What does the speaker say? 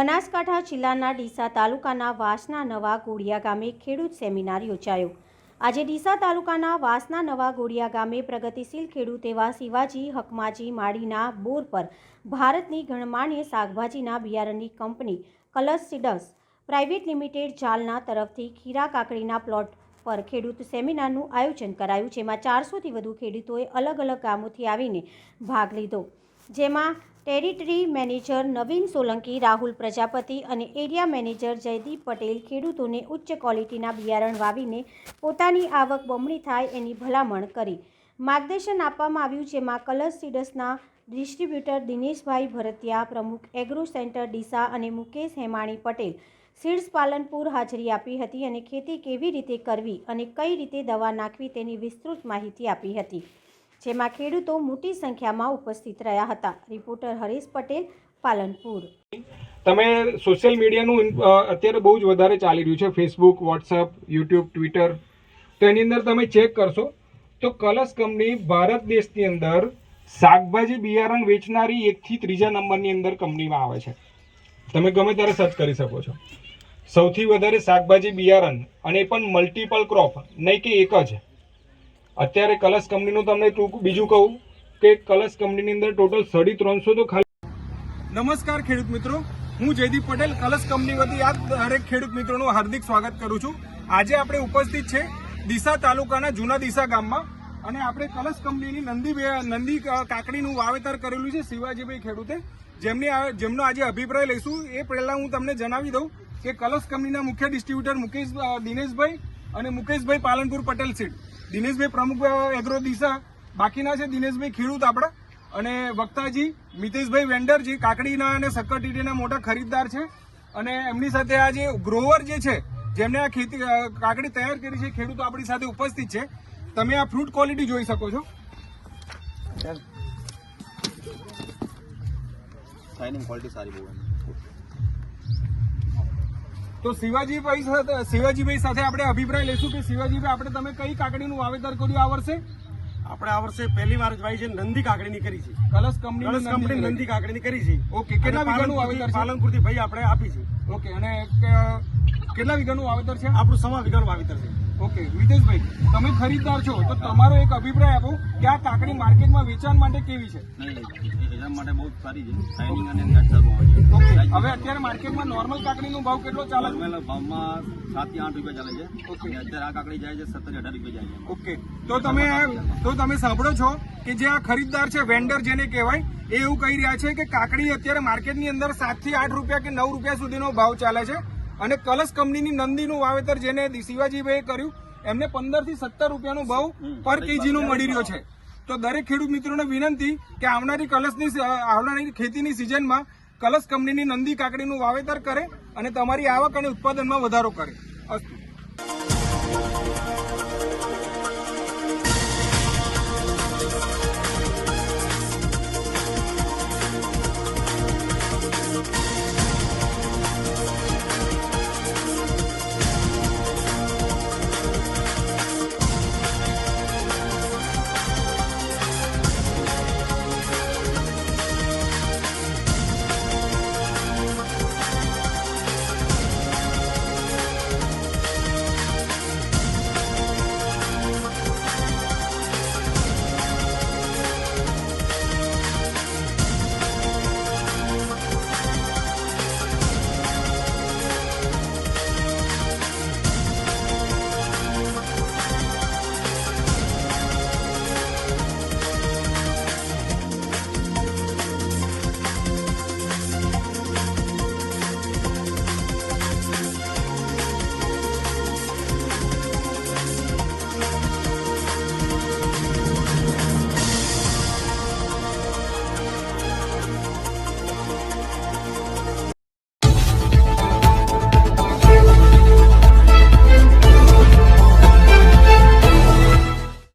બનાસકાંઠા જિલ્લાના ડીસા તાલુકાના વાસના નવા ગોળિયા ગામે ખેડૂત સેમિનાર યોજાયો. આજે ડીસા તાલુકાના વાસના નવા ગોળિયા ગામે પ્રગતિશીલ ખેડૂત એવા શિવાજી, હકમાજી માળીના બોર પર ભારતની ગણમાન્ય શાકભાજીના બિયારણની company colours seeders private limited Jalna તરફથી ખીરા કાકડીના પ્લોટ પર ખેડૂત સેમિનારનું આયોજન કરાયું, જેમાં ચારસોથી વધુ ખેડૂતોએ અલગ અલગ ગામોથી આવીને ભાગ લીધો. જેમાં ટેરિટરી મેનેજર નવીન સોલંકી, રાહુલ પ્રજાપતિ અને એરિયા મેનેજર જયદીપ પટેલ ખેડૂતોને ઉચ્ચ ક્વોલિટીના બિયારણ વાવીને પોતાની આવક બમણી થાય એની ભલામણ કરી. માર્ગદર્શન આપવામાં આવ્યું જેમાં colours સીડર્સના distributor Dineshbhai Bharatiya, Pramukh agro centre Deesa અને મુકેશ હેમાણી પટેલ સીડ્સ પાલનપુર હાજરી આપી હતી અને ખેતી કેવી રીતે કરવી અને કઈ રીતે દવા નાખવી તેની વિસ્તૃત માહિતી આપી હતી. જેમાં ખેડૂતો મોટી સંખ્યામાં ઉપસ્થિત રહ્યા હતા. રિપોર્ટર હરીશ પટેલ, પાલનપુર. તમે સોશિયલ મીડિયાનું અત્યારે બહુ જ વધારે ચાલી રહ્યું છે. ફેસબુક વોટ્સઅપ યુટ્યુબ ટ્વિટર તો એની અંદર તમે ચેક કરશો, તો કલર્સ કંપની ભારત દેશની અંદર શાકભાજી બિયારણ વેચનારી એકથી ત્રીજા નંબરની અંદર કંપનીમાં આવે છે. તમે ગમે ત્યારે સર્ચ કરી શકો છો. સૌથી વધારે શાકભાજી બિયારણ અને એ પણ મલ્ટિપલ ક્રોપ નહીં કે એક જ. અત્યારે કલશ કંપનીનું તમને ટૂંક બીજું કહું કે કલશ કંપનીની અંદર ટોટલ સાડી ત્રણસો તો ખાલી નમસ્કાર ખેડૂત મિત્રો. હું જયદીપ પટેલ, કલશ કંપની વતી આ દરેક ખેડૂત મિત્રોનું હાર્દિક સ્વાગત કરું છું. આજે આપણે ઉપસ્થિત છે ડીસા તાલુકાના જૂના ડીસા ગામમાં અને આપણે કલશ કંપનીની નંદી નંદી કાકડીનું વાવેતર કરેલું છે શિવાજીભાઈ ખેડૂતે. જેમની જેમનો આજે અભિપ્રાય લઈશું. એ પહેલા હું તમને જણાવી દઉં કે કલશ કંપનીના મુખ્ય ડિસ્ટ્રીબ્યુટર મુકેશ દિનેશભાઈ અને મુકેશભાઈ પાલનપુર પટેલ સીટ. દિનેશભાઈ પ્રમુખ એગ્રો દિશા, બાકીના છે દિનેશભાઈ ખેડૂત આપણા. અને વક્તાજી, મિતેશભાઈ વેન્ડરજી, કાકડીના અને શક્કરટીટીના મોટા ખરીદદાર છે. અને એમની સાથે આ જે ગ્રોવર જે છે, જેમને આ ખેતી કાકડી તૈયાર કરી છે ખેડૂતો આપણી સાથે ઉપસ્થિત છે. તમે આ ફ્રૂટ ક્વોલિટી જોઈ શકો છો. શાઇનિંગ ક્વોલિટી સારી બહુ. તો શિવાજીભાઈ સાથે શિવાજીભાઈ સાથે આપણે અભિપ્રાય લઈશું કે શિવાજીભાઈ આપણે તમે કઈ કાકડીનું વાવેતર કર્યું આ વર્ષે? આપણે આ વર્ષે પહેલી વાર જ ભાઈ છે નંદી કાકડીની કરી છે. કલશ કંપની કલશ કંપની નંદી કાકડીની કરી છે. ઓકે કેટલા વીઘાનું વાવેતર છે? પાલનપુરથી ભાઈ આપણે આપી છે. ઓકે અને કેટલા વીઘાનું વાવેતર છે? આપણું સમા વીઘાનું વાવેતર છે. ઓકે વિદેશભાઈ તમે ખરીદદાર છો તો તમારો એક અભિપ્રાય આપો કે આ કાકડી માર્કેટમાં વેચાણ માટે કેવી છે? એના માટે બહુ સારી છે. શાઇનિંગ અને નેચરલ આવે છે. હવે અત્યારે માર્કેટમાં નોર્મલ કાકડીનો ભાવ કેટલો ચાલે છે? નોર્મલ ભાવમાં સાતથી આઠ રૂપિયા ચાલે છે. ઓકે અત્યારે આ કાકડી જાય છે સત્તર અઢાર રૂપિયા જાય છે. ઓકે તો તમે તો તમે સાંભળો છો કે જે આ ખરીદદાર છે વેન્ડર જેને કહેવાય એ એવું કહી રહ્યા છે કે કાકડી અત્યારે માર્કેટની અંદર સાતથી આઠ રૂપિયા કે નવ રૂપિયા સુધીનો ભાવ ચાલે છે અને કલશ કંપનીની નંદીનું વાવેતર જેને શિવાજીભાઈએ કર્યું એમને પંદરથી સત્તર રૂપિયાનો ભાવ પર કેજીનો મળી રહ્યો છે. તો દરેક ખેડૂત મિત્રોને વિનંતી કે આવનારી કલશની આવનારી ખેતીની સિઝનમાં કલશ કંપનીની નંદી કાકડીનું વાવેતર કરે અને તમારી આવક અને ઉત્પાદનમાં વધારો કરે. અસ્તુ.